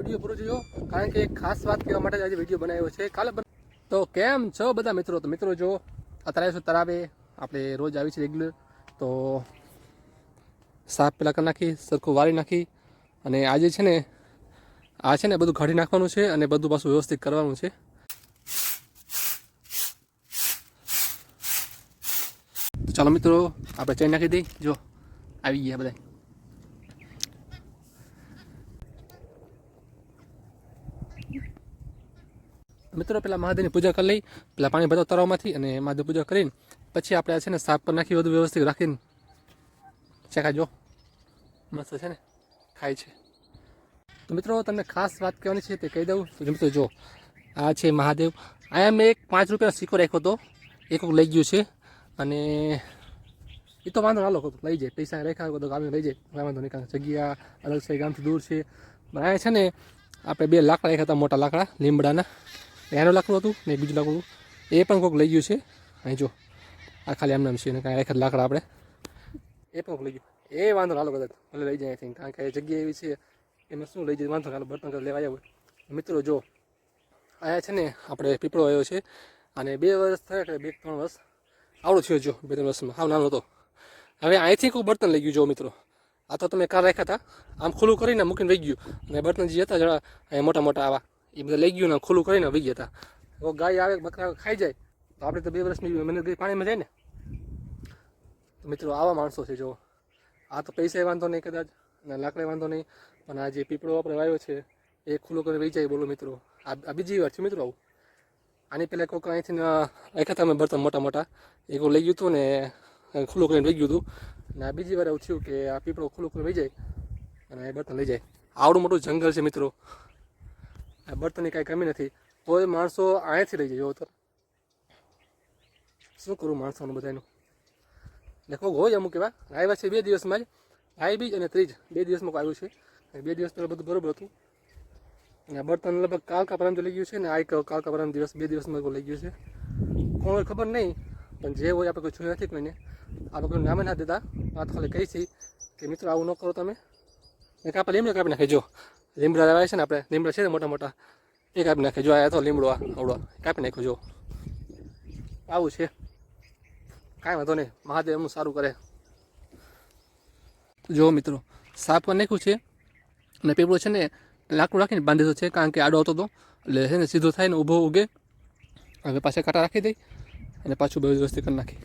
Video પૂરો જોયો? કારણ કે એક ખાસ વાત કહેવા માટે આજે વીડિયો બનાવ્યો છે. કાલે તો કેમ છો બધા મિત્રો? તો મિત્રો જો, અત્યારે શું તરાવે? આપણે રોજ આવી છે રેગ્યુલર તો સાફ પેલા કરી નાખી, સરખું વાળી નાખી. અને આજે છે ને, આ છે ને બધું કાઢી નાખવાનું છે અને બધું પાછું વ્યવસ્થિત કરવાનું છે. ચાલો મિત્રો, આપણે ચેન નાખી દઈ. જો, આવી ગયા બધા મિત્રો, પેલા મહાદેવની પૂજા કરી લઈ, પેલા પાણી ભરતો તળાવમાંથી અને મહાદેવ પૂજા કરીને પછી આપણે છે ને સાફ પર નાખી બધું વ્યવસ્થિત રાખીને ચેકા જો મસ્ત છે ને, ખાય છે. તો મિત્રો, તમને ખાસ વાત કહેવાની છે તે કહી દઉં. તો મિત્રો, જો, આ છે મહાદેવ. અહીંયા મેં એક પાંચ રૂપિયાનો સિક્કો રાખ્યો હતો. એક લઈ ગયું છે. અને એ તો વાંધો ના લોકો લઈ જાય. પૈસા રેખા તો ગામે લઈ જાય. વાંધો નહીં, કારણ જગ્યા અલગ છે, ગામથી દૂર છે. પણ અહીંયા છે ને, આપણે બે લાકડા રાખ્યા હતા, મોટા લાકડા, લીમડાના. એનું લાકડું હતું ને બીજું લાકડું. એ પણ કોઈક લઈ ગયું છે. અહીં જો, આ ખાલી એમ નામ છે કાંઈ રાખ્યા લાકડા આપણે. એ પણ લઈ ગયું. એ વાંધો હાલો કદાચ. ભલે લઈ જાય think. કારણ કે એ જગ્યા એવી છે, એમાં શું લઈ જાય, વાંધો હાલો. બર્તન લેવા આવ્યા મિત્રો, જો અહીંયા છે ને આપણે પીપળો આવ્યો છે. અને બે વર્ષ થયા કે બે ત્રણ વર્ષ આવડો થયો જો, બે ત્રણ વર્ષમાં. હાવ નાનો હતો. હવે અહીંથી કોઈ બર્તન લઈ ગયું જો, મિત્રો. આ તો તમે કાર રાખ્યા હતા. આમ ખુલ્લું કરીને મૂકીને રહી ગયું. અને બર્તન જે હતા જરા મોટા મોટા આવા. એ બધા લઈ ગયું ને ખુલ્લું કરીને વહી ગયા હતા ગાય આવે બકરા ખાઈ જાય, તો આપણે તો બે વર્ષની મહેનત ગઈ પાણીમાં જાય ને. તો મિત્રો આવા માણસો છે જો. આ તો પૈસા વાંધો નહીં કદાચ અને લાકડે વાંધો નહીં, પણ આ જે પીપળો આપણે વાયો છે, એ ખુલ્લો કરીને વહી જાય બોલો મિત્રો. આ બીજી વાર છે મિત્રો આવું. આની પહેલાં કોઈક અહીંથી રાખ્યા હતા અમે બર્તન મોટા મોટા, એ કોઈ લઈ ગયું હતું ને ખુલ્લું કરીને લઈ ગયું હતું અને આ બીજી વાર એવું થયું કે આ પીપળો ખુલ્લું કરીને વહી જાય, અને એ બર્તન લઈ જાય. આવડું મોટું જંગલ છે મિત્રો. બર્તનની કાંઈ કમી નથી. તોય માણસો અહીંયાથી લઈ જાય તો. શું કરું માણસોનું બધાનું લેખો હોય અમુક એવા. આવ્યા છે બે દિવસમાં જ. ભાઈ બીજ અને ત્રીજ. બે દિવસમાં આવ્યું છે. બે દિવસ પહેલાં બધું બરોબર હતું. અને બર્તન લગભગ કાલકા પરમ લઈ ગયું છે ને આ કાલકા પરમ દિવસ બે દિવસમાં લઈ ગયું છે. કોણ ખબર નહીં, પણ જે હોય આપણે કોઈ જોયું નથી કોઈને. આપણે કોઈ નામે ના દેતા વાત ખાલી કહી છે કે, મિત્રો, આવું ન કરો તમે. કાપડ એમને કાપી નાખે જો. લીમડા આવે છે ને આપણે. લીમડા છે ને મોટા મોટા. એ કાપી નાખે. જો આ તો લીમડો આવડો. કાપી નાખ્યો, જો. આવું છે. કાંઈ વાંધો નહીં. મહાદેવ એમનું સારું કરે. જો મિત્રો સાફ કરી નાખ્યું છે અને પીપળો છે ને લાકડું રાખીને બાંધેલો છે. કારણ કે આડો હતો. તો એટલે છે ને સીધો થાય ને ઊભો ઉગે. હવે પાછા કાંટા રાખી દઈ અને પાછું બધું વ્યવસ્થિત કરી નાખી